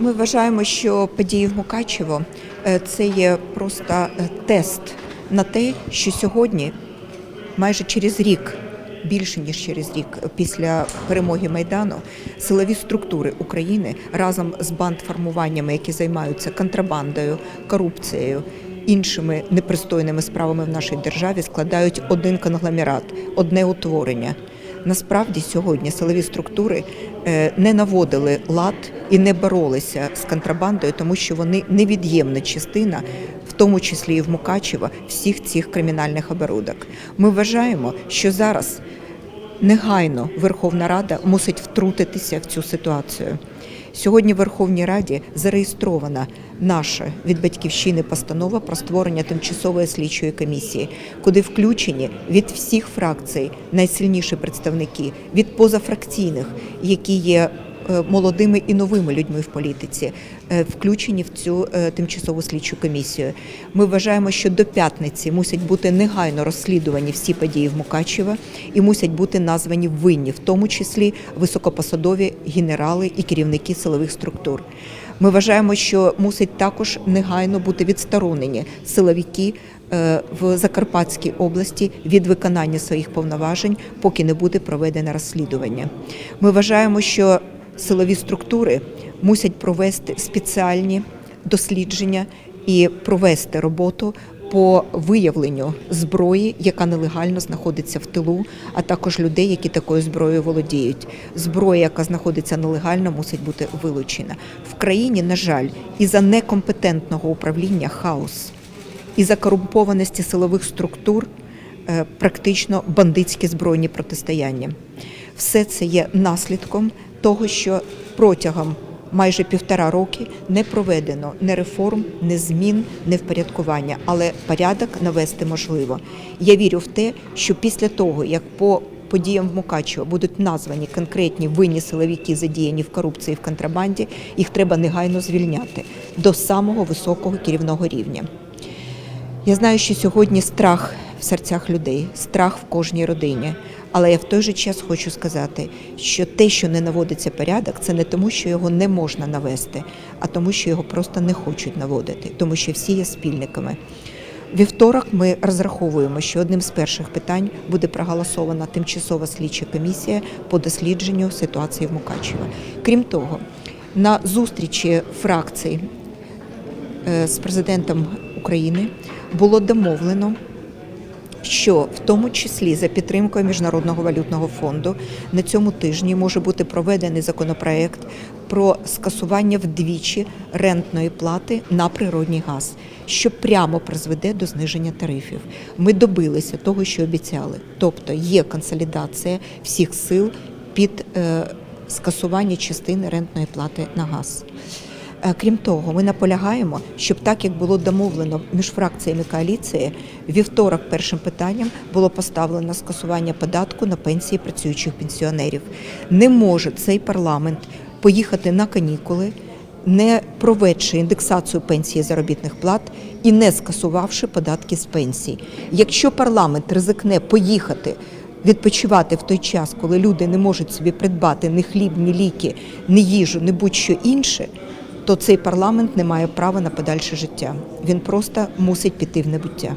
Ми вважаємо, що події в Мукачево е, це є просто е, тест на те, що сьогодні, майже через рік, більше ніж через рік після перемоги майдану, силові структури України разом з бандформуваннями, які займаються контрабандою, корупцією. Іншими непристойними справами в нашій державі складають один конгломерат, одне утворення. Насправді сьогодні силові структури е, не наводили лад і не боролися з контрабандою, тому що вони невід'ємна частина, в тому числі і в Мукачево, всіх цих кримінальних оборудок. Ми вважаємо, що зараз негайно Верховна Рада мусить втрутитися в цю ситуацію. Сьогодні в Верховній Раді зареєстрована наша від батьківщини постанова про створення тимчасової слідчої комісії, куди включені від всіх фракцій найсильніші представники, від позафракційних, які є молодими і новими людьми в політиці, е, включені в цю е, тимчасову слідчу комісію. Ми вважаємо, що до п'ятниці мусять бути негайно розслідувані всі події в Мукачево і мусять бути названі винні, в тому числі високопосадові генерали і керівники силових структур. Ми вважаємо, що мусить також негайно бути відсторонені силовики е, в Закарпатській області від виконання своїх повноважень, поки не буде проведено розслідування. Ми вважаємо, що силові структури мусять провести спеціальні дослідження і провести роботу по виявленню зброї, яка нелегально знаходиться в тилу, а також людей, які такою зброєю володіють. Зброя, яка знаходиться нелегально, мусить бути вилучена в країні. На жаль, із за некомпетентного управління хаос і за корумпованості силових структур е, практично бандитські збройні протистояння. Все це є наслідком того, що протягом майже півтора роки не проведено ні реформ, ні змін, ні впорядкування, але порядок навести можливо. Я вірю в те, що після того, як по подіям в Мукачево будуть названі конкретні винні силовики, задіяні в корупції в контрабанді, їх треба негайно звільняти до самого високого керівного рівня. Я знаю, що сьогодні страх в серцях людей, страх в кожній родині. Але я в той же час хочу сказати, що те, що не наводиться порядок, це не тому, що його не можна навести, а тому, що його просто не хочуть наводити, тому що всі є спільниками. Вівторок ми розраховуємо, що одним з перших питань буде проголосована тимчасова слідча комісія по дослідженню ситуації в Мукачево. Крім того, на зустрічі фракцій е, з президентом України було домовлено, що в тому числі за підтримкою Міжнародного валютного фонду на цьому тижні може бути проведений законопроект про скасування вдвічі рентної плати на природній газ, що прямо призведе до зниження тарифів. Ми добилися того, що обіцяли, тобто є консолідація всіх сил під е, скасування частини рентної плати на газ. Е, Крім того, ми наполягаємо, щоб так як було домовлено між фракціями коаліції, вівторок першим питанням було поставлено скасування податку на пенсії працюючих пенсіонерів. Не може цей парламент поїхати на канікули, не проведши індексацію пенсії заробітних плат і не скасувавши податки з пенсій. Якщо парламент ризикне поїхати відпочивати в той час, коли люди не можуть собі придбати ні хліб, ні ліки, ні їжу, ні будь-що інше, то цей парламент не має права на подальше життя. Він просто мусить піти в небуття.